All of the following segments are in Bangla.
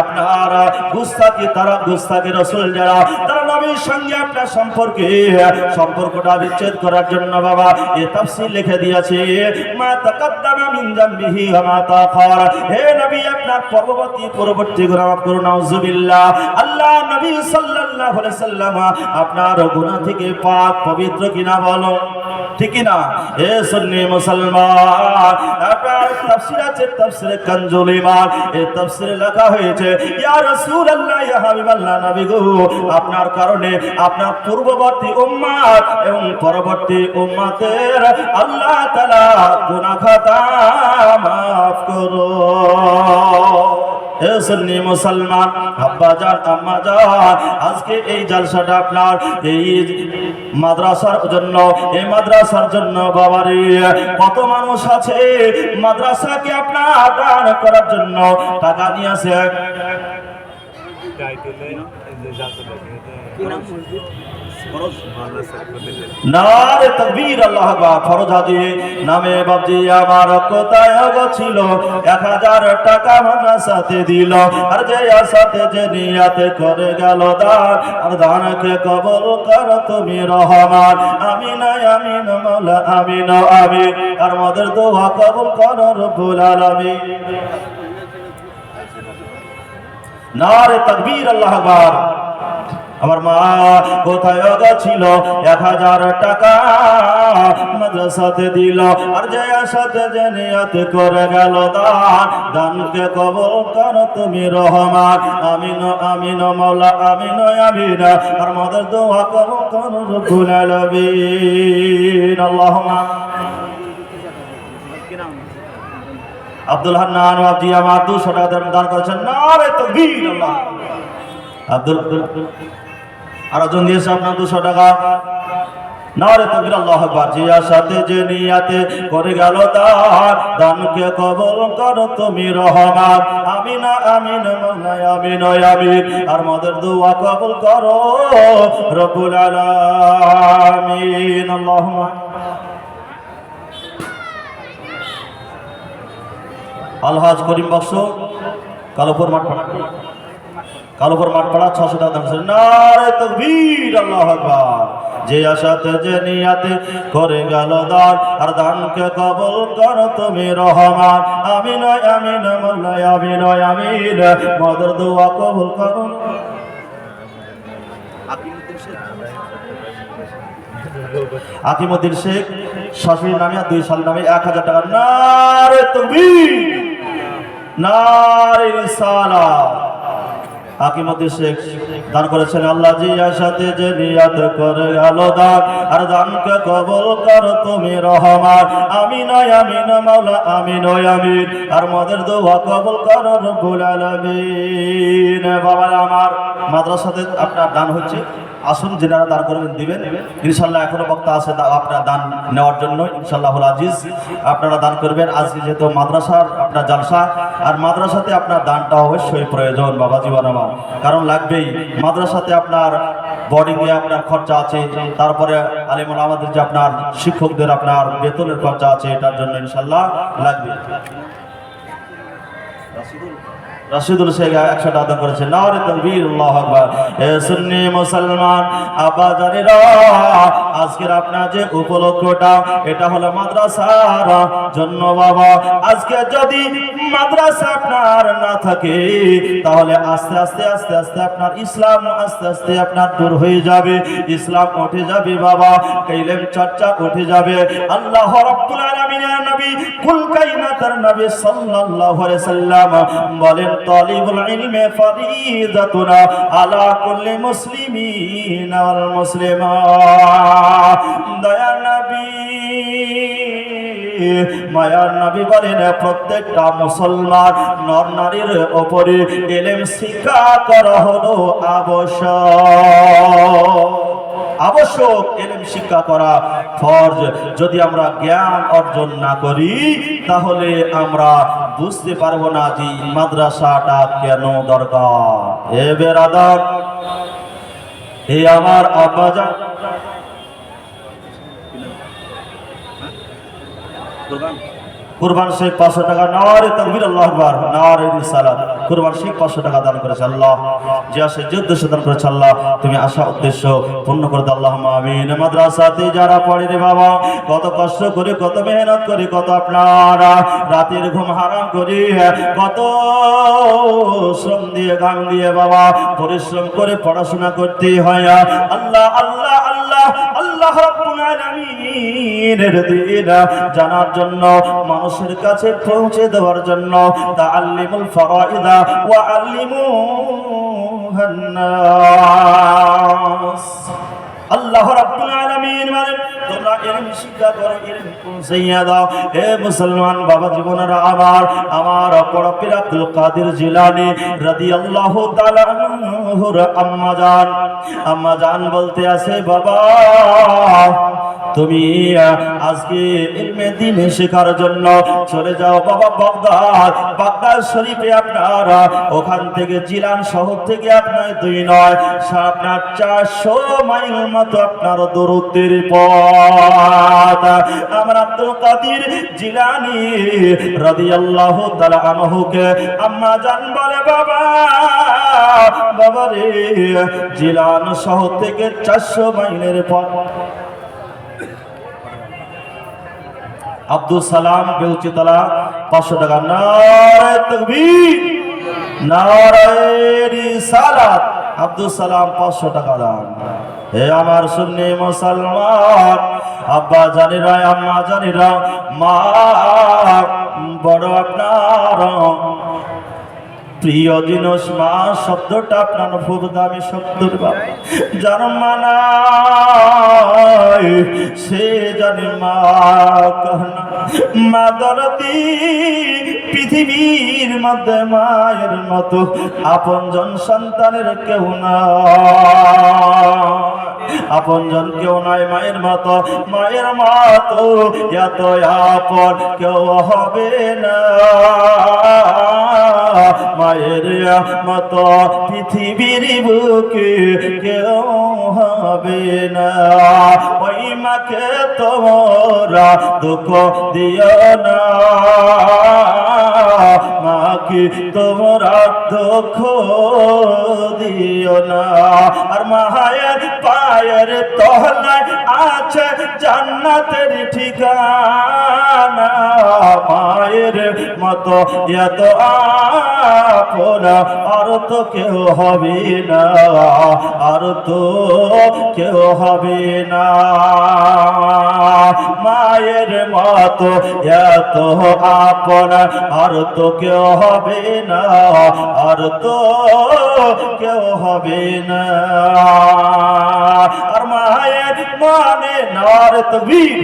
আপনার গুস্তাকি, তারা গুস্তাকি রসুল যারা, তারা নবীর সঙ্গে আপনার সম্পর্কে, সম্পর্কটা বিচ্ছেদ করার জন্য বাবা, এ তাফসীর লিখে দিয়েছে আপনার পরবর্তী আল্লাহ নবী সাল্লাল্লাহু আপনার গুনাহ থেকে পাক পবিত্র কিনা বলো। ঠিক না। এ সুন্নি মুসলমান, আপনার তাফসীর আছে, তাফসীরে কানজুল ইমান এই তাফসীরে লেখা হয়েছে, ইয়া রাসূলুল্লাহ, ইয়া হাবিবাল্লাহ নবী গো, আপনার কারণে আপনার পূর্ববর্তী উম্মত এবং পরবর্তী উম্মতের আল্লাহ তাআলা গুনাহ খাতা মাফ করো। হে সুন্নি মুসলমান আব্বা জান আম্মা জান আজকে এই জালসাটা আপনার এই মাদ্রাসার জন্য এই মাদ্রাসার জন্য বাবারে কত মানুষ আছে মাদ্রাসাকে আপনার দান করার জন্য টাকা নিয়ে আসে? টাইটেলে যে যাতে লেখে নারে তকবীর আল্লাহ আকবার ফরজ হাজি নামে বাবজি আমার কোথায় ছিল? এক হাজার টাকা মাদ্রাসাতে দিল। আর যে আসাতে যে নিয়াতে করে গেল দান আর দানকে কবল কর তুমি রহমান। আমিন আমিন মৌলা আমিন আমিন। আর মদের দোয়া কবল কর রব্বুল আলামিন। নারে তকবীর আল্লাহ আমার মা কোথায় ছিল এক হাজার টাকা মাদ্রাসাতে দিল। আর যে আসাতে যে নিয়াতে করে গেল দান। দানকে কবল কর তুমি রহমান। আমিন আমিন মৌলা আমিন আমিন। আর মদের দোয়া কবল কর রব্বুল আলামিন। আল্লাহুম্মা। আব্দুল হান্নান বাবজি আমার দুশো টাকা দান করেছেন। নারে তকবীর, আল্লাহ। আব্দুল আর একজন দিয়েছে আপনার দুশো টাকা। নারে তকবীর আল্লাহ আকবার যে আশাতে যে নিয়াতে করে গেল দান দানকে কবল করো তুমি রহমান। আমিন আমিন মৌলাই আমিন আমিন। আর মদের দোয়া কবল করো রব্বুল আলামিন। আল্লাহুম্মা। আলহাজ করিম বক্স কালোপুর মাঠ কালোপুর মাঠ পাড়া ছশো টাকা দাম নারে তকবীর আল্লাহ আকবার। যে আশাতে যে নিয়াতে করে গেল দান আর দানকে কবল কর তুমি রহমান। আমি নয় আমিন আমিন মোল্লাই আমিন আমিন মদর দোয়া কবল করুন আকিমুদ্দিন শেখ। শাশুড়ি নামে আর দুই সাল নামে এক হাজার টাকা। নারে তকবীর নারে রিসালা হাকিমতি শেখ দান করেছেন আল্লাহ জিয়ার সাথে যে নিয়াদ করে আলো দান। আর দানকে কবল কর তুমি রহমান। আমি নয়ামিন মাওলা আমি নয় আমি আর মদের দোয়া কবল কর রব্বুল আলামিন। বাবা আমার মাদ্রাসাতে আপনার দান হচ্ছে। আসুন, যেনারা দান করবেন, দিবেন। ইনশাল্লাহ এখনও বক্তা আছে আপনার দান নেওয়ার জন্য। ইনশাল্লাহুল আজিজ, আপনারা দান করবেন। আজকে যেহেতু মাদ্রাসার আপনার জালসা, আর মাদ্রাসাতে আপনার দানটা অবশ্যই প্রয়োজন বাবা জীবন আমার। কারণ লাগবেই, মাদ্রাসাতে আপনার বোর্ডিংয়ে আপনার খরচা আছে, তারপরে আলিমুল আমাদের যে আপনার শিক্ষকদের আপনার বেতনের খরচা আছে, এটার জন্য ইনশাল্লাহ লাগবে। রাশিদুল শেখ একশো টাকা করেছে নারে তকবীর আল্লাহ সুন্নি মুসলমান আব্বা জানেরা আজকের আপনার যে উপলক্ষটা, এটা হলো মাদ্রাসার জন্য বাবা। আজকে যদি মাদ্রাসা আপনার না থাকে, তাহলে আস্তে আস্তে আস্তে আস্তে আপনার ইসলাম, আস্তে আস্তে আপনার দূর হয়ে যাবে। ইসলাম উঠে যাবে বাবা, কাইলেম চর্চা উঠে যাবে। আল্লাহ রাব্বুল আলামিনের নবী কুল কাইনাতের নবী সাল্লাল্লাহু আলাইহি সাল্লাম বলেন তালিবুল ইলমে ফরিদাতুনা আলা মায়ার বলেন, প্রত্যেকটা মুসলমান নর নারীর ওপরে এলেম শিক্ষা করা হলো আবশ্যক। আবশ্যক এলেম শিক্ষা করা ফরজ। যদি আমরা জ্ঞান অর্জন না করি, তাহলে আমরা বুঝতে পারব না যে মাদ্রাসাটা কেন দরকার? এ বেরাদার এ আমার আব্বাজান কুরবান শেখ পাঁচশো টাকা নারে তকবির, আল্লাহ আকবার নারে রিসালাত। কুরবান শেখ পাঁচশো টাকা দান করেছে আল্লাহ। যে আসে যে উদ্দেশ্য দান করেছে আল্লাহ। তুমি আশা, উদ্দেশ্য পূর্ণ করে দাও আল্লাহ আমিন। মাদ্রাসাতে যারা পড়ে রে বাবা, কত কষ্ট করে, কত মেহনত করে, কত আপনারা রাতের ঘুম হারাম করে, কত শ্রম দিয়ে গান দিয়ে বাবা, পরিশ্রম করে পড়াশোনা করতে হয়। আল্লাহ আল্লাহ। আল্লাহ রাব্বুল আলামিনের দিন জানার জন্য, মানুষের কাছে পৌঁছে দেওয়ার জন্য, তাআল্লিমুল ফারাইদা ওয়া আল্লিমুহান নাস। আল্লাহ রাব্বুল আলামিন বলেন তোমরা মুসলমান বাবা জীবনেরা আমার আমার বড় পীর আব্দুল কাদের জিলানী রাদিয়াল্লাহু তাআলা আনহুর আম্মা জান বলতে আছে, বাবা তুমি আজকে ইলমে দিন শেখার জন্য চলে যাও বাবা বাগদাদ। বাগদাদ শরীফে আপনারা ওখান থেকে জিলান শহর থেকে আপনার দুই নয় আপনার চারশো মাইল মতো আপনার দূরত্বের পথ। আমার আব্দুল কাদির জিলানি রাদিয়াল্লাহু তাআলা আনহুকে আম্মা জান বলে, বাবা বাবা রে, জিলান শহর থেকে চারশো মাইলের পথ। আব্দুল সালাম বেউচিতলা পাঁচশো টাকা। নারায় তকবীর, নারায় রিসালাত। আব্দুল সালাম পাঁচশো টাকা দান। হে আমার সুন্নি মুসলমান, আব্বা জানিরা আম্মা জানিরা মা বড় আপনার। প্রিয় জিনিস মা, শব্দটা আপনার খুব দামি শব্দ মানায় সে জানে মা মা দরতি পৃথিবীর মধ্যে মায়ের মতো, আপনজন সন্তানের কেউ না আপন জন কেউ নয় মায়ের মতো মায়ের মতো এত আপন কেউ হবে না। মায়ের মতো পৃথিবীর বুকে কেউ হবে না। ওই মাকে তোমরা দুঃখ দিও না। মাকে তোমরা দুঃখ দিও না। আর মায়ের পায়ের তহলায় আছে জান্নাতের ঠিকানা। মায়ের মতো এত আপনা, আর তো কেউ হবে না। আর তো কেউ হবে না। মায়ের মতো এত আপনা, আর তো কেউ কেউ হবে না, আর তো কেউ হবে না। আর মায়ের মানে নার তকবীর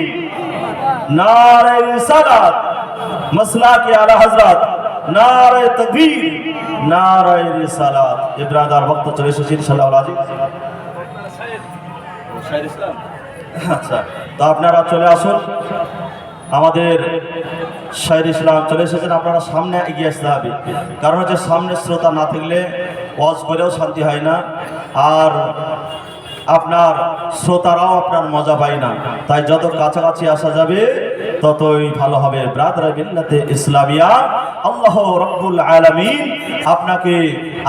নার রিসালাত মসলা কে আলা হযরত নার তকবীর নার রিসালাত ইব্রাদার ভক্ত চলে এসেছে, ইনশাআল্লাহ আচ্ছা তো আপনারা চলে আসুন। আমাদের শাহির ইসলাম চলে এসেছেন, আপনারা সামনে এগিয়ে আসতে হবে। কারণ হচ্ছে সামনে শ্রোতা না থাকলে ওয়াজ করেও শান্তি হয় না। আর আপনার শ্রোতারাও আপনার মজা পায় না। তাই যত কাছাকাছি আসা যাবে, ততই ভালো হবে। ব্রাদ রাবিল্লাতে ইসলামিয়া, আল্লাহ রব্বুল আলামিন আপনাকে,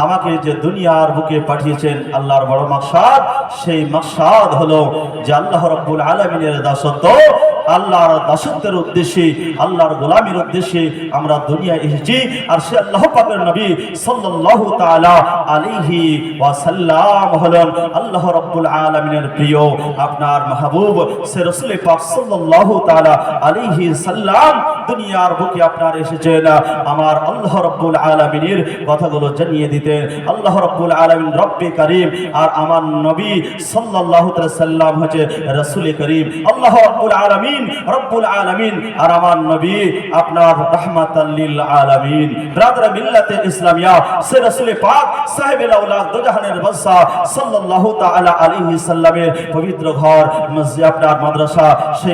আমাকে যে দুনিয়ার বুকে পাঠিয়েছেন আল্লাহর বড় মাকসাদ, সেই মাকসাদ হলো যে আল্লাহ রব্বুল আলামিনের দাসত্ব, আল্লাহর দাসত্বের উদ্দেশ্যে, আল্লাহর গোলামির উদ্দেশ্যে আমরা দুনিয়ায় এসেছি। আর সে আল্লাহ পাকের নবী সাল্লাল্লাহু তাআলা আলাইহি ওয়াসাল্লাম হলেন আল্লাহ রাব্বুল আলামিনের প্রিয়, আপনার মাহবুব, সে রাসূল পাক সাল্লাল্লাহু তাআলা আলাইহি সাল্লাম দুনিয়ার বুকে আপনার এসেছেন। আমার আল্লাহ রাব্বুল আলামিনের কথাগুলো জানিয়ে দিতে দিতেন। আল্লাহ রব্বুল আলামিন রব্বে করিম আর আমার নবী তাআলা সাল্লাম হচ্ছে রাসূল করিম। আল্লাহ রব্বুল আলামিন রব্বুল আলামিন আর আমার নবী আপনার রাহমাতাল লিল আলামিন।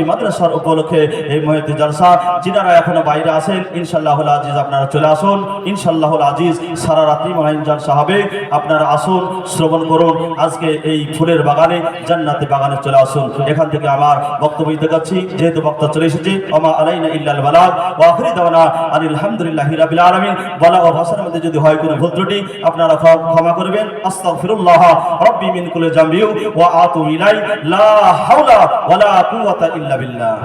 মাদ্রাসা উপলক্ষে এখনও বাইরে আছেন, ইনশাআল্লাহুল আজিজ আপনারা চলে আসুন, ইনশাআল্লাহুল আজিজ সারা রাত্রি মহাইন জলসা হবে আপনারা আসুন, শ্রবণ করুন, আজকে এই ফুলের বাগানে, জান্নাতে বাগানে চলে আসুন। এখান থেকে আমার বক্তব্য দিতে যাচ্ছি, যেহেতু বক্তা চলে এসেছে আমা আলাইনা ইল্লাল বালাগ ওয়া আখিরি দাওয়ানা আনিল হামদুলিল্লাহি রাব্বিল আলামিন। বলা ও ভাষার মধ্যে যদি হয় কোনো ভুল ত্রুটি, আপনারা ক্ষমা করবেন। আস্তাগফিরুল্লাহ রাব্বি মিন কুল্লি জামবি ওয়া আতু ইলাই লা হাওলা ওয়ালা কুওয়াতা ইল্লা বিল্লাহ।